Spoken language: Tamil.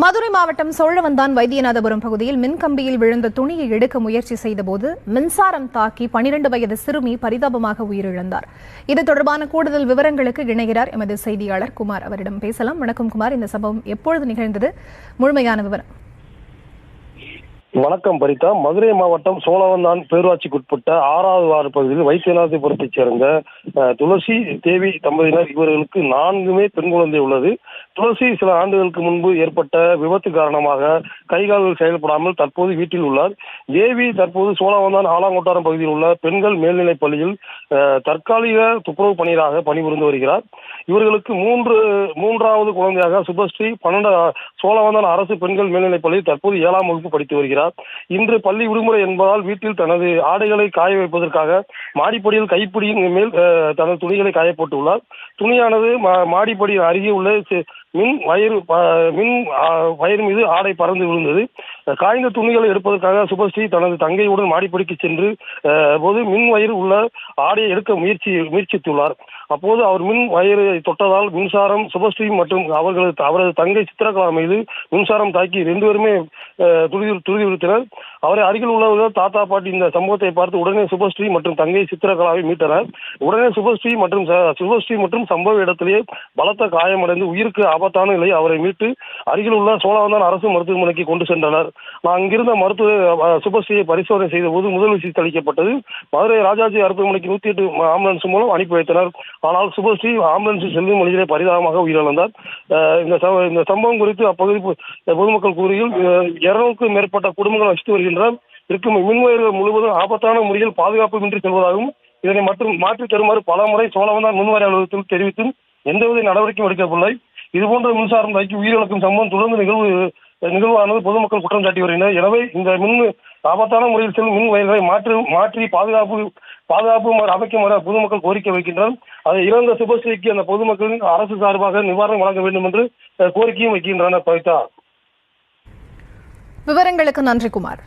மதுரை மாவட்டம் சோழவந்தான் வைத்தியநாதபுரம் பகுதியில் மின்கம்பியில் விழுந்த துணியை எடுக்க முயற்சி செய்தபோது மின்சாரம் தாக்கி பனிரெண்டு வயது சிறுமி பரிதாபமாக உயிரிழந்தார். இது தொடர்பான கூடுதல் விவரங்களுக்கு இணைகிறார் எமது செய்தியாளர் குமார். அவரிடம் பேசலாம். வணக்கம் குமார். இந்த சம்பவம் எப்பொழுது நிகழ்ந்தது? முழுமையான விவரம். வணக்கம் பரிதா. மதுரை மாவட்டம் சோழவந்தான் பேரூராட்சிக்குட்பட்ட ஆறாவது வார்டு பகுதியில் வைத்தியநாதபுரத்தைச் சேர்ந்த துளசி தேவி தம்பதியினர் இவர்களுக்கு நான்குமே பெண் குழந்தை உள்ளது. துளசி சில ஆண்டுகளுக்கு முன்பு ஏற்பட்ட விபத்து காரணமாக கைகால்கள் செயல்படாமல் தற்போது வீட்டில் உள்ளார். தேவி தற்போது சோழவந்தான் ஆலாங்கொட்டாரம் பகுதியில் உள்ள பெண்கள் மேல்நிலைப் பள்ளியில் தற்காலிக துப்புரவு பணியராக பணிபுரிந்து வருகிறார். இவர்களுக்கு மூன்று மூன்றாவது குழந்தையாக சுபஸ்ரீ பன்னெண்டு சோழவந்தான் அரசு பெண்கள் மேல்நிலைப் பள்ளியில் தற்போது ஏழாம் வகுப்பு படித்து வருகிறார். இன்று பள்ளி விடுமுறை என்பதால் வீட்டில் தனது ஆடைகளை காய வைப்பதற்காக மாடிப்படியில் கைப்பிடியின் மேல் தனது துணிகளை காய போட்டுள்ளார் துணியானது மா- மாடிப்படி அருகே உள்ள மின் வயிறு மின் ஆ, மீது ஆடை பறந்து விழுந்தது. காய்ந்த துணிகளை எடுப்பதற்காக சுபஸ்ரீ தனது தங்கையுடன் மாடிப்படிக்கு சென்று போது மின் வயிறு உள்ள ஆடையை எடுக்க முயற்சி முயற்சித்துள்ளார். அப்போது அவர் மின் வயரை தொட்டதால் மின்சாரம் சுபஸ்ரீ மற்றும் அவர்களது அவரது தங்கை சித்திரகலா மீது மின்சாரம் தாக்கி ரெண்டு பேருமே துருதி துருதி துடிதுடித்தனர் அவரை அருகில் உள்ளவர்கள் தாத்தா பாட்டி இந்த சம்பவத்தை பார்த்து உடனே சுபஸ்ரீ மற்றும் தங்கை சித்திரகலாவை மீட்டனர். உடனே சுபஸ்ரீ மற்றும் சுபஸ்ரீ மற்றும் சம்பவ இடத்திலேயே பலத்த காயமடைந்து உயிருக்கு ஆபத்தான நிலை அவரை மீட்டு அருகில் உள்ள சோழவந்தான் அரசு மருத்துவமனைக்கு கொண்டு சென்றனர். நான் அங்கிருந்த மருத்துவ சுபஸ்ரீயை பரிசோதனை செய்த போது முதல் சிகிச்சை அளிக்கப்பட்டது மதுரை ராஜாஜி மருத்துவமனைக்கு நூத்தி எட்டு ஆம்புலன்ஸ் மூலம் அனுப்பி வைத்தனர். ஆனால் சுபஸ்ரீ ஆம்புலன்ஸில் செல்லும் வழியிலே பரிதாபமாக உயிரிழந்தார். இந்த இந்த சம்பவம் குறித்து அப்பகுதி பொதுமக்கள் கூறுகையில் இருநூறுக்கும் மேற்பட்ட குடும்பங்கள் வசித்து வருகின்றனர் இருக்கும் மின்வயர்கள் முழுவதும் ஆபத்தான முறையில் பாதுகாப்புமின்றி செல்வதாகவும் இதனை மற்றும் மாற்றி தருமாறு பல முறை சோழவந்தான் மின்வாரி அலுவலகத்தில் தெரிவித்தும் எந்தவித நடவடிக்கையும் எடுக்கவில்லை இதுபோன்ற மின்சாரம் தாக்கி உயிரிழக்கும் சம்பவம் தொடர்ந்து நிகழ்வு நிகழ்வானது பொதுமக்கள் குற்றம் சாட்டி வருகின்றனர். எனவே இந்த மின் ஆபத்தான முறையில் செல்லும் மின் வயல்களை மாற்றி மாற்றி பாதுகாப்பு பாதுகாப்பு மறு- அமைக்குமாறு பொதுமக்கள் கோரிக்கை வைக்கின்றனர் அதை இறந்த சுபஸ்ரீக்கு அந்த பொதுமக்களின் அரசு சார்பாக நிவாரணம் வழங்க வேண்டும் என்று கோரிக்கையும் வைக்கின்றனர் பவிதா. விவரங்களுக்கு நன்றி குமார்.